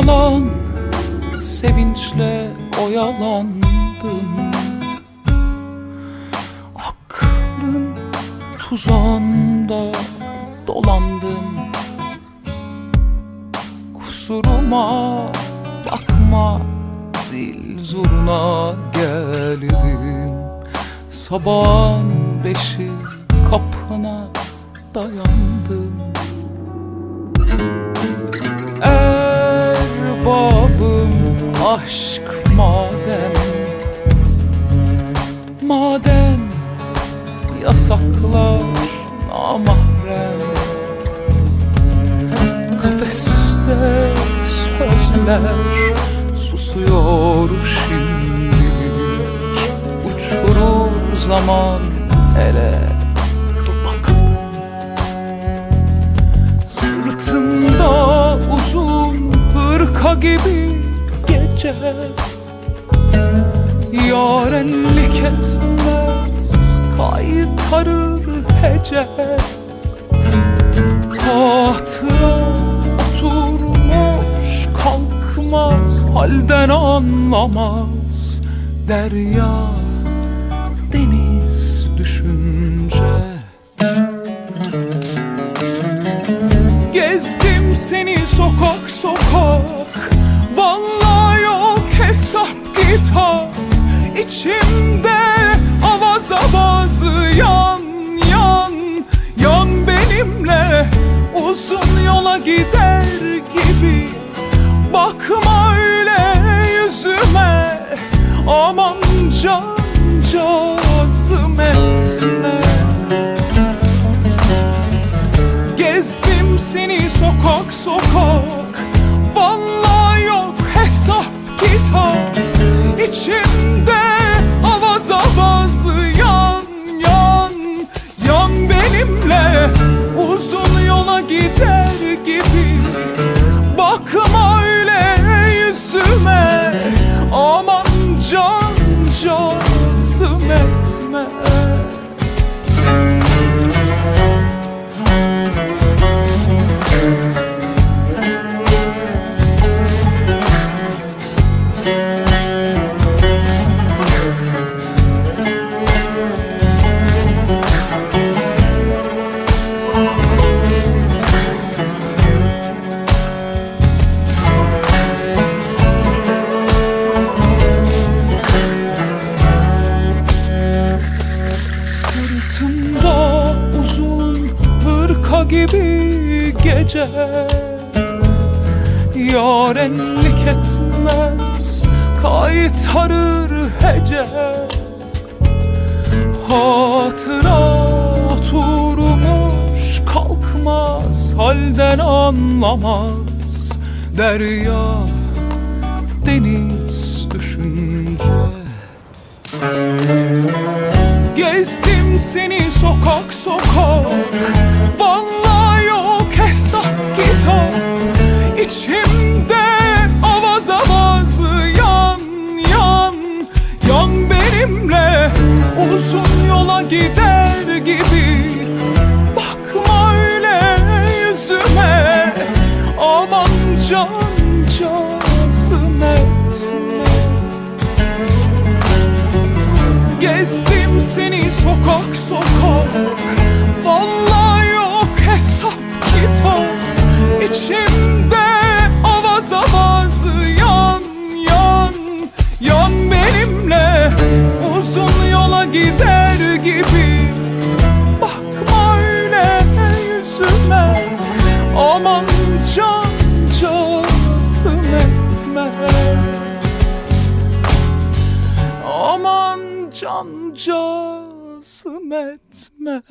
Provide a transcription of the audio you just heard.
Yalan sevinçle oyalandım. Aklın tuzağında dolandım. Kusuruma bakma zil zurna geldim. Sabahın beşi kapına dayandım Erbabım aşk maden Maden yasaklar namahrem. Kafeste sözler susuyor şimdilik Uçurur zaman ele hırka gibi gece Yarenlik etmez kaytarır hece Hatıra oturmuş kalkmaz halden anlamaz. Derya deniz düşünce. Gezdim seni sokak yan yan Yan benimle uzun yola gider gibi. Bakma öyle yüzüme Aman can cazım etme. Gezdim seni sokak sokak gibi gece. Yarenlik etmez kaytarır hece. Hatıra oturmuş kalkmaz halden anlamaz. Derya deniz uzun gibi. Bakma öyle yüzüme Aman can cansın etme. Aman can cansın etme.